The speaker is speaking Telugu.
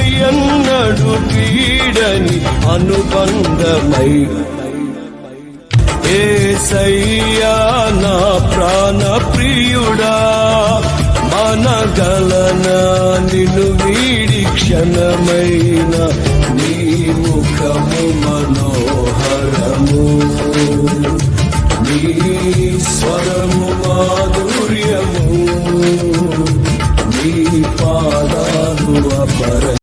ఎన్నడు పీడని అనుబంధమై. ఏ సయ్యా నా ప్రాణ ప్రియుడా మనగలన నిను వీడి క్షణమైన నీ ముఖము మనోహరము. నీ స్వరము మాధుర్యము. నీ పాదాలు అపర